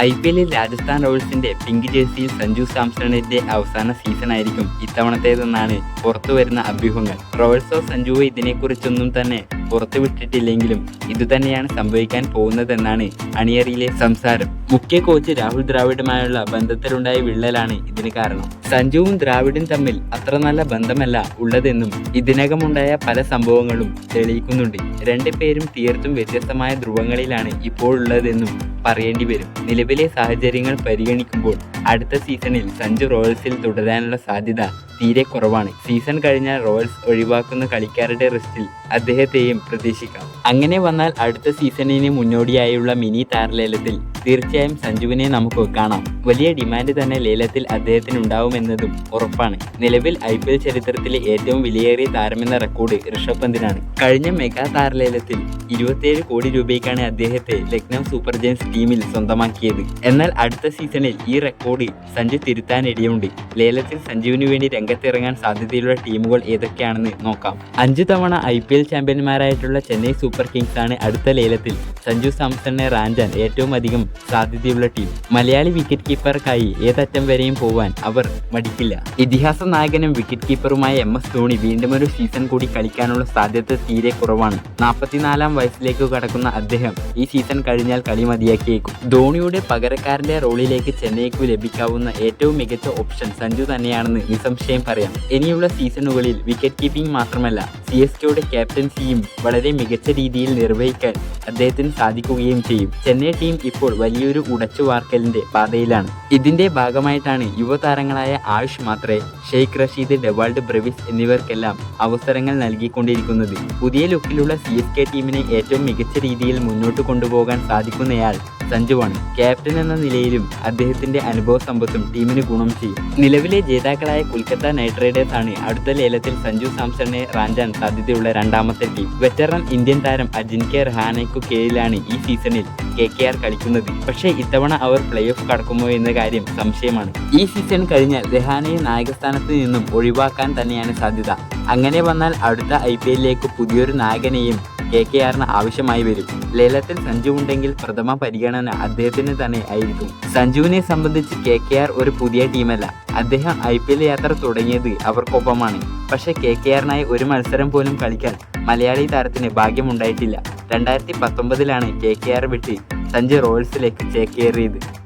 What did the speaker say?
I P എല്ലിൽ രാജസ്ഥാൻ റോയൽസിന്റെ pink ജേഴ്സിയിൽ സഞ്ജു സാംസണിന്റെ അവസാന സീസൺ ആയിരിക്കും ഇത്തവണത്തേതെന്നാണ് പുറത്തുവരുന്ന അഭ്യൂഹങ്ങൾ. റോയൽസോ സഞ്ജുവോ ഇതിനെക്കുറിച്ചൊന്നും തന്നെ പുറത്തുവിട്ടിട്ടില്ലെങ്കിലും ഇതുതന്നെയാണ് സംഭവിക്കാൻ പോകുന്നതെന്നാണ് അണിയറിയിലെ സംസാരം. മുഖ്യ കോച്ച് രാഹുൽ ദ്രാവിഡുമായുള്ള ബന്ധത്തിലുണ്ടായ വിള്ളലാണ് ഇതിന് കാരണം. സഞ്ജുവും ദ്രാവിഡും തമ്മിൽ അത്ര നല്ല ബന്ധമല്ല ഉള്ളതെന്നും ഇതിനകമുണ്ടായ പല സംഭവങ്ങളും തെളിയിക്കുന്നുണ്ട്. രണ്ടുപേരും തീർത്തും വ്യത്യസ്തമായ ധ്രുവങ്ങളിലാണ് ഇപ്പോൾ ഉള്ളതെന്നും പറയേണ്ടി വരും. നിലവിലെ സാഹചര്യങ്ങൾ പരിഗണിക്കുമ്പോൾ അടുത്ത സീസണിൽ സഞ്ജു റോയൽസിൽ തുടരാനുള്ള സാധ്യത തീരെ കുറവാണ്. സീസൺ കഴിഞ്ഞാൽ റോയൽസ് ഒഴിവാക്കുന്ന കളിക്കാരുടെ റിസ്റ്റിൽ അദ്ദേഹത്തെയും പ്രതീക്ഷിക്കാം. അങ്ങനെ വന്നാൽ അടുത്ത സീസണിന് മുന്നോടിയായുള്ള മിനി താരലേലത്തിൽ തീർച്ചയായും സഞ്ജുവിനെ നമുക്ക് കാണാം. വലിയ ഡിമാൻഡ് തന്നെ ലേലത്തിൽ അദ്ദേഹത്തിന് ഉണ്ടാവുമെന്നതും ഉറപ്പാണ്. നിലവിൽ ഐ പി എൽ ചരിത്രത്തിലെ ഏറ്റവും വിലയേറിയ താരമെന്ന റെക്കോർഡ് ഋഷഭ് പന്തിനാണ്. കഴിഞ്ഞ മെഗാ താരലേലത്തിൽ ഇരുപത്തിയേഴ് കോടി രൂപയ്ക്കാണ് അദ്ദേഹത്തെ ലക്നൗ സൂപ്പർ ജയൻസ് ടീമിൽ സ്വന്തമാക്കിയത്. എന്നാൽ അടുത്ത സീസണിൽ ഈ റെക്കോർഡ് സഞ്ജു തിരുത്താൻ ഇടയുണ്ട് ലേലത്തിൽ സഞ്ജുവിന് വേണ്ടി രംഗത്തിറങ്ങാൻ സാധ്യതയുള്ള ടീമുകൾ ഏതൊക്കെയാണെന്ന് നോക്കാം. അഞ്ചു തവണ ഐ പി എൽ ചാമ്പ്യന്മാരായിട്ടുള്ള ചെന്നൈ സൂപ്പർ കിങ്സ് ആണ് അടുത്ത ലേലത്തിൽ സഞ്ജു സാംസണിനെ റാഞ്ചാൻ ഏറ്റവും അധികം സാധ്യതയുള്ള ടീം മലയാളി വിക്കറ്റ് കീപ്പർക്കായി ഏതറ്റം വരെയും പോവാൻ അവർ മടിക്കില്ല. ഇതിഹാസ നായകനും വിക്കറ്റ് കീപ്പറുമായ എം എസ് ധോണി വീണ്ടും ഒരു സീസൺ കൂടി കളിക്കാനുള്ള സാധ്യത തീരെ കുറവാണ്. നാൽപ്പത്തിനാലാം വയസ്സിലേക്ക് കടക്കുന്ന അദ്ദേഹം ഈ സീസൺ കഴിഞ്ഞാൽ കളി മതിയാക്കിയേക്കും. ധോണിയുടെ പകരക്കാരന്റെ റോളിലേക്ക് ചെന്നൈക്കു ലഭിക്കാവുന്ന ഏറ്റവും മികച്ച ഓപ്ഷൻ സഞ്ജു തന്നെയാണെന്ന് നിസ്സംശയം പറയാം. ഇനിയുള്ള സീസണുകളിൽ വിക്കറ്റ് കീപ്പിംഗ് മാത്രമല്ല സി എസ് കെയുടെ ക്യാപ്റ്റൻസിയും വളരെ മികച്ച രീതിയിൽ നിർവഹിക്കാൻ അദ്ദേഹത്തിന് സാധിക്കുകയും ചെയ്യും. ചെന്നൈ ടീം ഇപ്പോൾ വലിയൊരു ഉടച്ചു വാർക്കലിന്റെ പാതയിലാണ്. ഇതിന്റെ ഭാഗമായിട്ടാണ് യുവതാരങ്ങളായ ആയുഷ് മാത്രേ ഷെയ്ഖ് റഷീദ് ഡെവാൾഡ് ബ്രവിസ് എന്നിവർക്കെല്ലാം അവസരങ്ങൾ നൽകിക്കൊണ്ടിരിക്കുന്നത്. പുതിയ ലുക്കിലുള്ള സി എസ് കെ ടീമിനെ ഏറ്റവും മികച്ച രീതിയിൽ മുന്നോട്ട് കൊണ്ടുപോകാൻ സാധിക്കുന്നയാൾ സഞ്ജുവാണ്. ക്യാപ്റ്റൻ എന്ന നിലയിലും അദ്ദേഹത്തിന്റെ അനുഭവ സമ്പത്തും ടീമിന് ഗുണം ചെയ്യും. നിലവിലെ ജേതാക്കളായ കൊൽക്കത്ത നൈറ്റ് റൈഡേഴ്സ് ആണ് അടുത്ത ലേലത്തിൽ സഞ്ജു സാംസണിനെ റാഞ്ചാൻ സാധ്യതയുള്ള രണ്ടാമത്തെ ടീം. വെറ്ററൻ ഇന്ത്യൻ താരം അജിൻകെ റഹാനയ്ക്കു കീഴിലാണ് ഈ സീസണിൽ കെ കെ ആർ കളിക്കുന്നത്. പക്ഷേ ഇത്തവണ അവർ പ്ലേ ഓഫ് കടക്കുമോ എന്ന കാര്യം സംശയമാണ്. ഈ സീസൺ കഴിഞ്ഞാൽ രഹാനയെ നായകസ്ഥാനത്ത് നിന്നും ഒഴിവാക്കാൻ തന്നെയാണ് സാധ്യത. അങ്ങനെ വന്നാൽ അടുത്ത ഐ പി എല്ലിലേക്ക് പുതിയൊരു നായകനെയും കെ കെ ആറിന് ആവശ്യമായി വരും. ലേലത്തിൽ സഞ്ജു ഉണ്ടെങ്കിൽ പ്രഥമ പരിഗണന അദ്ദേഹത്തിന് തന്നെ ആയിരിക്കും. സഞ്ജുവിനെ സംബന്ധിച്ച് കെ കെ ആർ ഒരു പുതിയ ടീമല്ല. അദ്ദേഹം ഐ പി എൽ യാത്ര തുടങ്ങിയത് അവർക്കൊപ്പമാണ്. പക്ഷേ കെ കെ ആറിനായി ഒരു മത്സരം പോലും കളിക്കാൻ മലയാളി താരത്തിന് ഭാഗ്യമുണ്ടായിട്ടില്ല. രണ്ടായിരത്തി പത്തൊമ്പതിലാണ് കെ കെ ആർ വിട്ട് സഞ്ജു റോയൽസിലേക്ക് ചേക്കേറിയത്